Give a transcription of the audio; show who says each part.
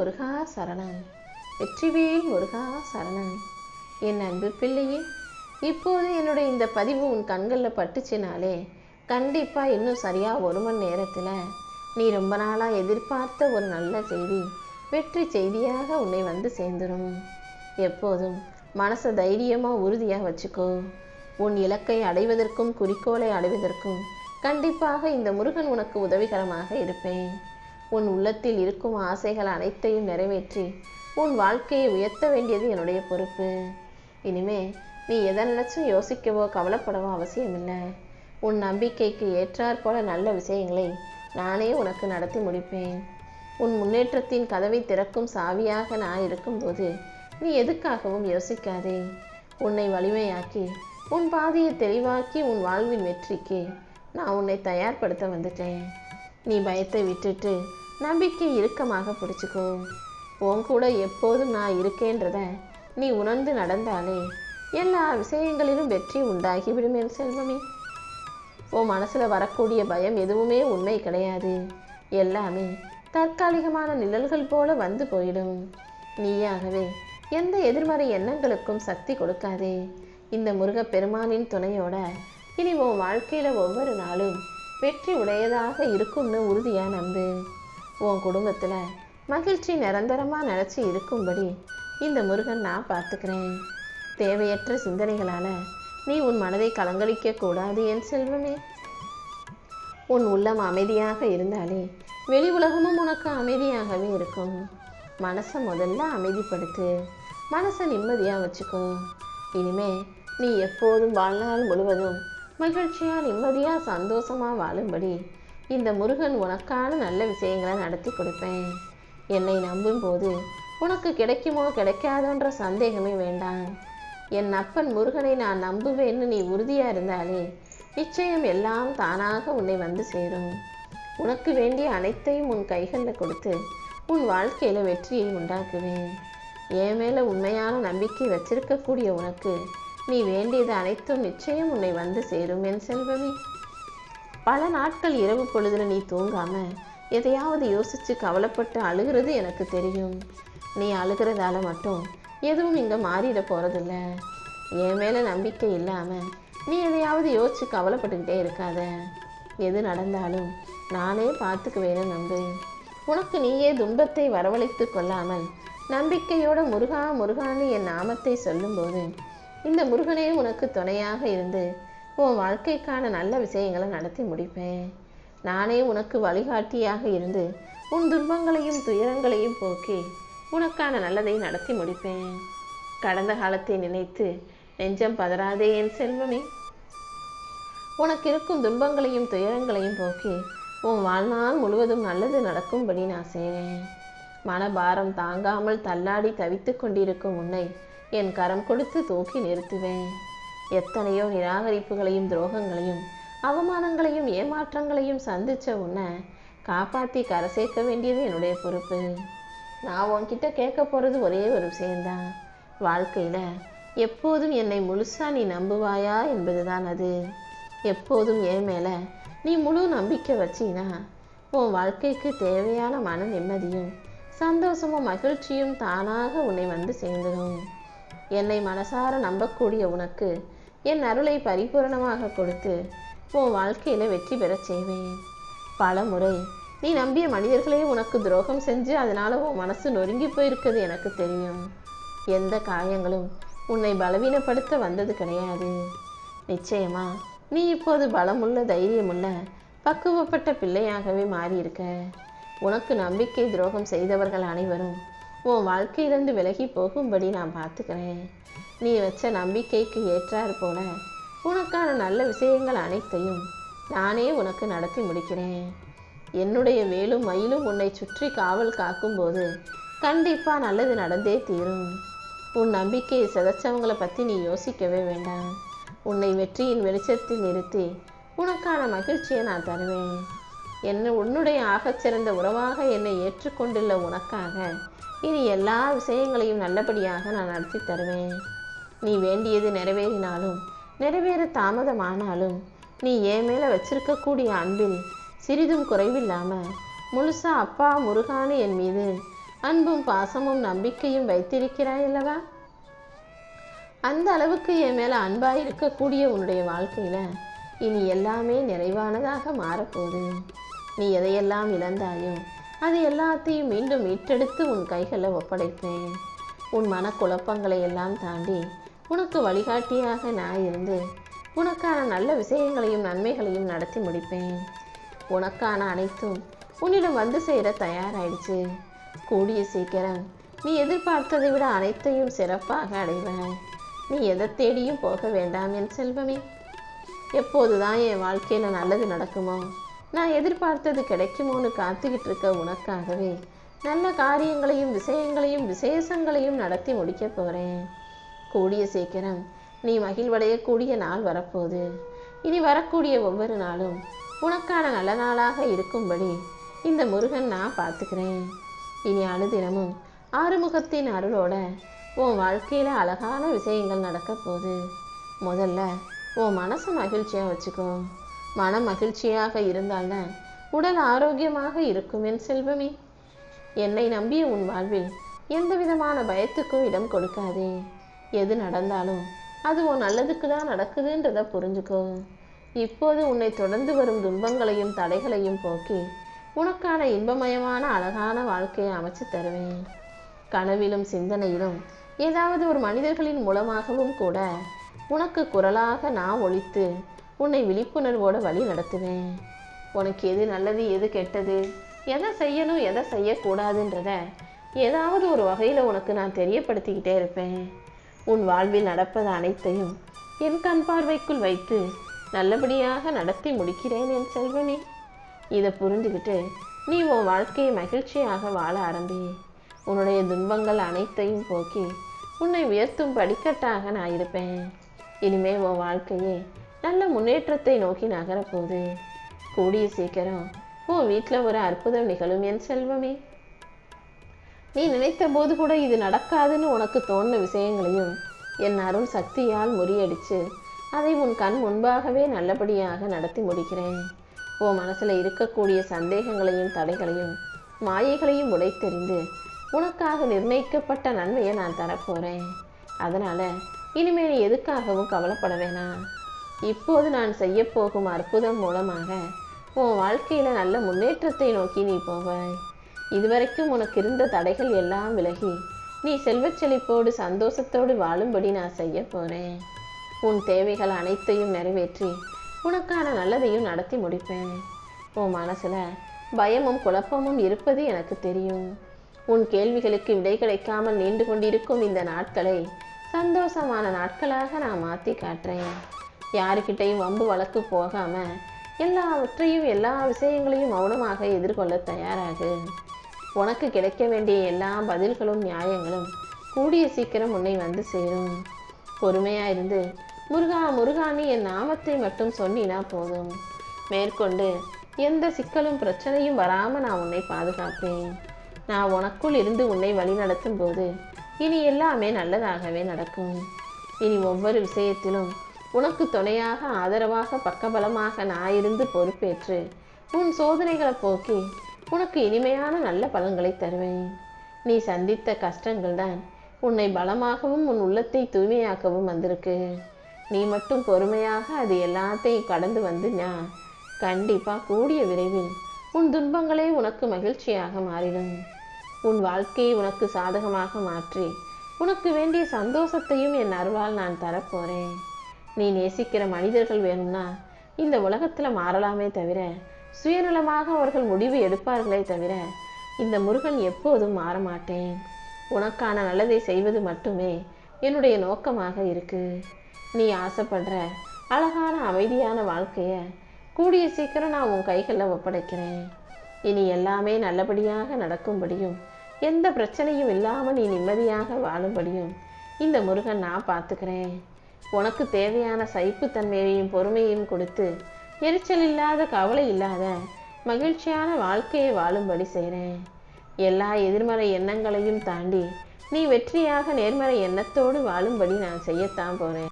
Speaker 1: முருகா சரணன் வெற்றிவேல் முருகா சரணன் என் அன்பு பிள்ளையே இப்போது என்னுடைய இந்த பதிவு உன் கண்களில் பட்டுச்சுனாலே கண்டிப்பாக இன்னும் சரியாக ஒரு மணி நேரத்தில் நீ ரொம்ப நாளாக எதிர்பார்த்த ஒரு நல்ல செய்தி வெற்றி செய்தியாக உன்னை வந்து சேர்ந்துடும் எப்போதும் மனசை தைரியமாக உறுதியாக வச்சுக்கோ. உன் இலக்கை அடைவதற்கும் குறிக்கோளை அடைவதற்கும் கண்டிப்பாக இந்த முருகன் உனக்கு உதவிகரமாக இருப்பேன். உன் உள்ளத்தில் இருக்கும் ஆசைகள் அனைத்தையும் நிறைவேற்றி உன் வாழ்க்கையை உயர்த்த வேண்டியது என்னுடைய பொறுப்பு. இனிமே நீ எதை நினைச்சும் யோசிக்கவோ கவலைப்படவோ அவசியமில்லை. உன் நம்பிக்கைக்கு ஏற்றாற் போல நல்ல விஷயங்களை நானே உனக்கு நடத்தி முடிப்பேன். உன் முன்னேற்றத்தின் கதவை திறக்கும் சாவியாக நான் இருக்கும்போது நீ எதுக்காகவும் யோசிக்காதே. உன்னை வலிமையாக்கி உன் பாதையை தெளிவாக்கி உன் வாழ்வின் வெற்றிக்கு நான் உன்னை தயார்படுத்த வந்துட்டேன். நீ பயத்தை விட்டுட்டு நம்பிக்கை இறுக்கமாக பிடிச்சிக்கோ. உன் கூட எப்போதும் நான் இருக்கேன்றத நீ உணர்ந்து நடந்தாலே எல்லா விஷயங்களிலும் வெற்றி உண்டாகிவிடும் என் செல்வமே. உன் மனசில் வரக்கூடிய பயம் எதுவுமே உண்மை கிடையாது. எல்லாமே தற்காலிகமான நிழல்கள் போல வந்து போயிடும். நீயாகவே எந்த எதிர்மறை எண்ணங்களுக்கும் சக்தி கொடுக்காதே. இந்த முருகப்பெருமானின் துணையோட இனி உன் வாழ்க்கையில் ஒவ்வொரு நாளும் வெற்றி உடையதாக இருக்கும்னு உறுதியாக நம்பு. உன் குடும்பத்தில் மகிழ்ச்சி நிரந்தரமாக நினச்சி இருக்கும்படி இந்த முருகன் நான் பார்த்துக்கிறேன். தேவையற்ற சிந்தனைகளால் நீ உன் மனதை கலங்கடிக்க கூடாது என் செல்வமே. உன் உள்ளம் அமைதியாக இருந்தாலே வெளி உலகமும் உனக்கு அமைதியாகவே இருக்கும். மனசை முதல்ல அமைதிப்படுத்து மனசை நிம்மதியாக வச்சுக்கோ. இனிமே நீ எப்போதும் வாழ்நாள் முழுவதும் மகிழ்ச்சியாக நிம்மதியாக சந்தோஷமாக வாழும்படி இந்த முருகன் உனக்கான நல்ல விஷயங்களை நடத்தி கொடுப்பேன். என்னை நம்பும்போது உனக்கு கிடைக்குமோ கிடைக்காதோன்ற சந்தேகமே வேண்டாம். என் அப்பன் முருகனை நான் நம்புவேன்னு நீ உறுதியாக இருந்தாலே நிச்சயம் எல்லாம் தானாக உன்னை வந்து சேரும். உனக்கு வேண்டிய அனைத்தையும் உன் கைகளில் கொடுத்து உன் வாழ்க்கையில் வெற்றியை உண்டாக்குவேன். என் மேலே உண்மையான நம்பிக்கை வச்சிருக்கக்கூடிய உனக்கு நீ வேண்டியது அனைத்தும் நிச்சயம் உன்னை வந்து சேரும் என் செல்வமே. பல நாட்கள் இரவு பொழுதுல நீ தூங்காம எதையாவது யோசிச்சு கவலைப்பட்டு அழுகிறது எனக்கு தெரியும். நீ அழுகிறதால மட்டும் எதுவும் இங்கே மாறிட போகிறதில்ல என் மேலே நம்பிக்கை இல்லாமல் நீ எதையாவது யோசிச்சு கவலைப்பட்டுக்கிட்டே இருக்காத. எது நடந்தாலும் நானே பார்த்துக்குவேன்னு நம்பு உனக்கு நீயே துன்பத்தை வரவழைத்து கொள்ளாமல் நம்பிக்கையோட முருகா முருகான்னு என் நாமத்தை சொல்லும்போது இந்த முருகனே உனக்கு துணையாக இருந்து உன் வாழ்க்கைக்கான நல்ல விஷயங்களை நடத்தி முடிப்பேன். நானே உனக்கு வழிகாட்டியாக இருந்து உன் துன்பங்களையும் துயரங்களையும் போக்கி உனக்கான நல்லதை நடத்தி முடிப்பேன். கடந்த காலத்தை நினைத்து நெஞ்சம் பதறாதே என் செல்வமே. உனக்கு இருக்கும் துன்பங்களையும் துயரங்களையும் போக்கி உன் வாழ்நாள் முழுவதும் நல்லது நடக்கும்படி நான் செய்கிறேன் மனபாரம் தாங்காமல் தள்ளாடி தவித்து கொண்டிருக்கும் உன்னை என் கரம் கொடுத்து தூக்கி நிறுத்துவேன். எத்தனையோ நிராகரிப்புகளையும் துரோகங்களையும் அவமானங்களையும் ஏமாற்றங்களையும் சந்திச்ச உன்னை காப்பாற்றி கரை சேர்க்க வேண்டியது என்னுடைய பொறுப்பு. நான் உன்கிட்ட கேட்க போகிறது ஒரே ஒரு விஷயம்தான். வாழ்க்கையில் எப்போதும் என்னை முழுசா நீ நம்புவாயா என்பதுதான் அது. எப்போதும் என் மேலே நீ முழு நம்பிக்கை வச்சினா உன் வாழ்க்கைக்கு தேவையான மன நிம்மதியும் சந்தோஷமும் மகிழ்ச்சியும் தானாக உன்னை வந்து சேர்ந்துடும் என்னை மனசார நம்பக்கூடிய உனக்கு என் அருளை பரிபூரணமாக கொடுத்து உன் வாழ்க்கையில் வெற்றி பெறச் செய்வேன். பல முறை நீ நம்பிய மனிதர்களே உனக்கு துரோகம் செஞ்சு அதனால உன் மனசு நொறுங்கி போயிருக்கிறது எனக்கு தெரியும். எந்த காயங்களும் உன்னை பலவீனப்படுத்த வந்தது கிடையாது. நிச்சயமா நீ இப்போது பலமுள்ள தைரியமுள்ள பக்குவப்பட்ட பிள்ளையாகவே மாறியிருக்க. உனக்கு நம்பிக்கை துரோகம் செய்தவர்கள் அனைவரும் உன் வாழ்க்கையிலிருந்து விலகி போகும்படி நான் பார்த்துக்கிறேன். நீ வச்ச நம்பிக்கைக்கு ஏற்றாறு போல உனக்கான நல்ல விஷயங்கள் அனைத்தையும் நானே உனக்கு நடத்தி முடிக்கிறேன். என்னுடைய வேலும் மயிலும் உன்னை சுற்றி காவல் காக்கும்போது கண்டிப்பாக நல்லது நடந்தே தீரும். உன் நம்பிக்கையை சிதைச்சவங்களை பற்றி நீ யோசிக்கவே வேண்டாம். உன்னை வெற்றியின் வெளிச்சத்தில் நிறுத்தி உனக்கான மகிழ்ச்சியை நான் தருவேன். என்ன உன்னுடைய ஆகச்சிறந்த உறவாக என்னை ஏற்றுக்கொண்டுள்ள உனக்காக இனி எல்லா விஷயங்களையும் நல்லபடியாக நான் நடத்தி தருவேன். நீ வேண்டியது நிறைவேறினாலும் நிறைவேற தாமதமானாலும் நீ என் மேலே வச்சிருக்கக்கூடிய அன்பில் சிறிதும் குறைவில்லாமல் முழுசா அப்பா முருகானு என் மீது அன்பும் பாசமும் நம்பிக்கையும் வைத்திருக்கிறாய் அல்லவா? அந்த அளவுக்கு என் மேலே அன்பாக இருக்கக்கூடிய உன்னுடைய வாழ்க்கையில் இனி எல்லாமே நிறைவானதாக மாறப்போகுது. நீ எதையெல்லாம் இழந்தாயோ அது எல்லாத்தையும் மீண்டும் மீட்டெடுத்து உன் கைகளை ஒப்படைப்பேன் உன் மனக்குழப்பங்களை எல்லாம் தாண்டி உனக்கு வழிகாட்டியாக நான் இருந்து உனக்கான நல்ல விஷயங்களையும் நன்மைகளையும் நடத்தி முடிப்பேன். உனக்கான அனைத்தும் உன்னிடம் வந்து சேர தயாராயிடுச்சு. கூடிய சீக்கிரம் நீ எதிர்பார்த்ததை விட அனைத்தையும் சிறப்பாக அடைவாய் நீ எதை தேடியும் போக வேண்டாம் என் செல்வமே. எப்போதுதான் என் வாழ்க்கையில் நல்லது நடக்குமோ நான் எதிர்பார்த்தது கிடைக்குமோன்னு காத்துக்கிட்டு இருக்க உனக்காகவே நல்ல காரியங்களையும் விஷயங்களையும் விசேஷங்களையும் நடத்தி முடிக்க போகிறேன் கூடிய சீக்கிரம் நீ மகிழ்வடையக்கூடிய நாள் வரப்போகுது. இனி வரக்கூடிய ஒவ்வொரு நாளும் உனக்கான நல்ல நாளாக இருக்கும்படி இந்த முருகன் நான் பார்த்துக்கிறேன். இனி அனுதினமும் ஆறுமுகத்தின் அருளோட உன் வாழ்க்கையில் அழகான விஷயங்கள் நடக்க போகுது. முதல்ல உன் மனசை மகிழ்ச்சியாக வச்சுக்கோ. மன மகிழ்ச்சியாக இருந்தால்தான் உடல் ஆரோக்கியமாக இருக்கும் என் செல்வமே. என்னை நம்பிய உன் வாழ்வில் எந்த விதமான பயத்துக்கும் இடம் கொடுக்காதே. எது நடந்தாலும் அது உன் நல்லதுக்கு தான் நடக்குதுன்றதை புரிஞ்சுக்கோ. இப்போது உன்னை தொடர்ந்து வரும் துன்பங்களையும் தடைகளையும் போக்கி உனக்கான இன்பமயமான அழகான வாழ்க்கையை அமைச்சு தருவேன். கனவிலும் சிந்தனையிலும் ஏதாவது ஒரு மனிதர்களின் மூலமாகவும் கூட உனக்கு குரலாக நான் ஒழித்து உன்னை விழிப்புணர்வோட வழி நடத்துவேன். உனக்கு எது நல்லது எது கெட்டது எதை செய்யணும் எதை செய்யக்கூடாதுன்றத ஏதாவது ஒரு வகையில் உனக்கு நான் தெரியப்படுத்திக்கிட்டே இருப்பேன். உன் வாழ்வில் நடப்பது அனைத்தையும் என் கண் பார்வைக்குள் வைத்து நல்லபடியாக நடத்தி முடிக்கிறேன் என் செல்வனே இதை புரிஞ்சுக்கிட்டு நீ உன் வாழ்க்கையை மகிழ்ச்சியாக வாழ ஆரம்பி. உன்னுடைய துன்பங்கள் அனைத்தையும் போக்கி உன்னை உயர்த்தும் படிக்கட்டாக நான் இருப்பேன். இனிமே உன் வாழ்க்கையே நல்ல முன்னேற்றத்தை நோக்கி நகரப்போகுது கூடிய சீக்கிரம் உன் வீட்டில் ஒரு அற்புதம் நிகழும் என் செல்வமே. நீ நினைத்த போது கூட இது நடக்காதுன்னு உனக்கு தோணுன விஷயங்களையும் என் அருள் சக்தியால் முறியடிச்சு அதை உன் கண் முன்பாகவே நல்லபடியாக நடத்தி முடிக்கிறேன். உன் மனசுல இருக்கக்கூடிய சந்தேகங்களையும் தடைகளையும் மாயைகளையும் உடைத்தெறிந்து உனக்காக நிர்ணயிக்கப்பட்ட நன்மையை நான் தரப்போறேன். அதனால இனிமேல் எதுக்காகவும் கவலைப்பட வேணாம். இப்போது நான் செய்ய போகும் அற்புதம் மூலமாக உன் வாழ்க்கையில நல்ல முன்னேற்றத்தை நோக்கி நீ போவாய். இதுவரைக்கும் உனக்கு இருந்த தடைகள் எல்லாம் விலகி நீ செல்வச் செழிப்போடு சந்தோஷத்தோடு வாழும்படி நான் செய்ய போறேன். உன் தேவைகள் அனைத்தையும் நிறைவேற்றி உனக்கான நல்லதையும் நடத்தி முடிப்பேன். உன் மனசுல பயமும் குழப்பமும் இருப்பது எனக்கு தெரியும். உன் கேள்விகளுக்கு விடை கிடைக்காமல் நீண்டு கொண்டிருக்கும் இந்த நாட்களை சந்தோஷமான நாட்களாக நான் மாற்றி காட்டுறேன். யாருக்கிட்டையும் வம்பு வழக்கு போகாமல் எல்லாவற்றையும் எல்லா விஷயங்களையும் மௌனமாக எதிர்கொள்ள தயாராகு. உனக்கு கிடைக்க வேண்டிய எல்லா பதில்களும் நியாயங்களும் கூடிய சீக்கிரம் உன்னை வந்து சேரும். பொறுமையாக இருந்து முருகா முருகான்னு என் நாமத்தை மட்டும் சொன்னினா போதும். மேற்கொண்டு எந்த சிக்கலும் பிரச்சனையும் வராமல் நான் உன்னை பாதுகாப்பேன். நான் உனக்குள் இருந்து உன்னை வழிநடத்தும் போது இனி எல்லாமே நல்லதாகவே நடக்கும். இனி ஒவ்வொரு விஷயத்திலும் உனக்கு துணையாக ஆதரவாக பக்கபலமாக நான் இருந்து பொறுப்பேற்று உன் சோதனைகளை போக்கி உனக்கு இனிமையான நல்ல பலன்களை தருவேன். நீ சந்தித்த கஷ்டங்கள் தான் உன்னை பலமாகவும் உன் உள்ளத்தை தூய்மையாக்கவும் வந்திருக்கு. நீ மட்டும் பொறுமையாக அது எல்லாத்தையும் கடந்து வந்து நான் கண்டிப்பாக கூடிய விரைவில் உன் துன்பங்களே உனக்கு மகிழ்ச்சியாக மாறிடும். உன் வாழ்க்கையை உனக்கு சாதகமாக மாற்றி உனக்கு வேண்டிய சந்தோஷத்தையும் என் அருவால் நான் தரப்போறேன். நீ நேசிக்கிற மனிதர்கள் வேணும்னா இந்த உலகத்தில் மாறலாமே தவிர சுயநலமாக அவர்கள் முடிவு எடுப்பார்களே தவிர இந்த முருகன் எப்போதும் மாற மாட்டேன் உனக்கான நல்லதை செய்வது மட்டுமே என்னுடைய நோக்கமாக இருக்கு. நீ ஆசைப்படுற அழகான அமைதியான வாழ்க்கைய கூடிய சீக்கிரம் நான் உன் கைகளில் ஒப்படைக்கிறேன். இனி எல்லாமே நல்லபடியாக நடக்கும்படியும் எந்த பிரச்சனையும் இல்லாமல் நீ நிம்மதியாக வாழும்படியும் இந்த முருகன் நான் பார்த்துக்கிறேன். உனக்கு தேவையான சகிப்புத்தன்மையையும் பொறுமையையும் கொடுத்து எரிச்சல் இல்லாத கவலை இல்லாத மகிழ்ச்சியான வாழ்க்கையை வாழும்படி செய்கிறேன். எல்லா எதிர்மறை எண்ணங்களையும் தாண்டி நீ வெற்றியாக நேர்மறை எண்ணத்தோடு வாழும்படி நான் செய்யத்தான் போறேன்.